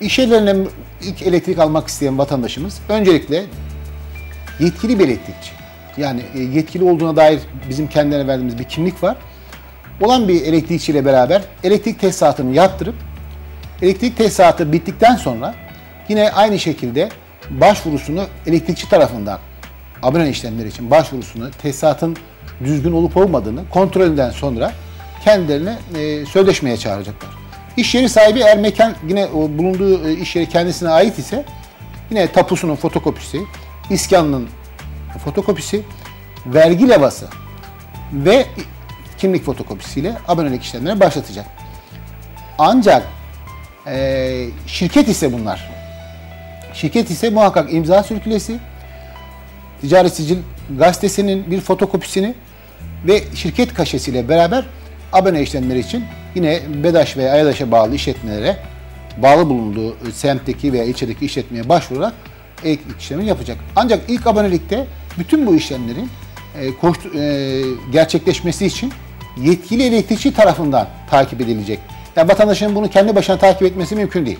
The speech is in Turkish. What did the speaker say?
İş yerlerine ilk elektrik almak isteyen vatandaşımız öncelikle yetkili bir elektrikçi. Yani e, yetkili olduğuna dair bizim kendilerine verdiğimiz bir kimlik var. Olan bir elektrikçiyle beraber elektrik tesisatını yaptırıp elektrik tesisatı bittikten sonra yine aynı şekilde başvurusunu elektrikçi tarafından abone işlemleri için başvurusunu tesisatın düzgün olup olmadığını kontrolünden sonra kendilerine e, sözleşmeye çağıracaklar. İş yeri sahibi eğer mekan yine o bulunduğu e, iş yeri kendisine ait ise yine tapusunun fotokopisi, iskanının fotokopisi, vergi levhası ve kimlik fotokopisiyle abonelik işlemlerine başlatacak. Ancak e, şirket ise bunlar. Şirket ise muhakkak imza sürkülesi, ticaret sicil gazetesinin bir fotokopisini ve şirket kaşesiyle beraber abone işlemleri için yine BEDAŞ veya AYADAŞ'a bağlı işletmelere bağlı bulunduğu semtteki veya ilçedeki işletmeye başvurarak elektrik işlemini yapacak. Ancak ilk abonelikte bütün bu işlemlerin e, koştu, e, gerçekleşmesi için yetkili elektrikçi tarafından takip edilecek. Yani vatandaşın bunu kendi başına takip etmesi mümkün değil.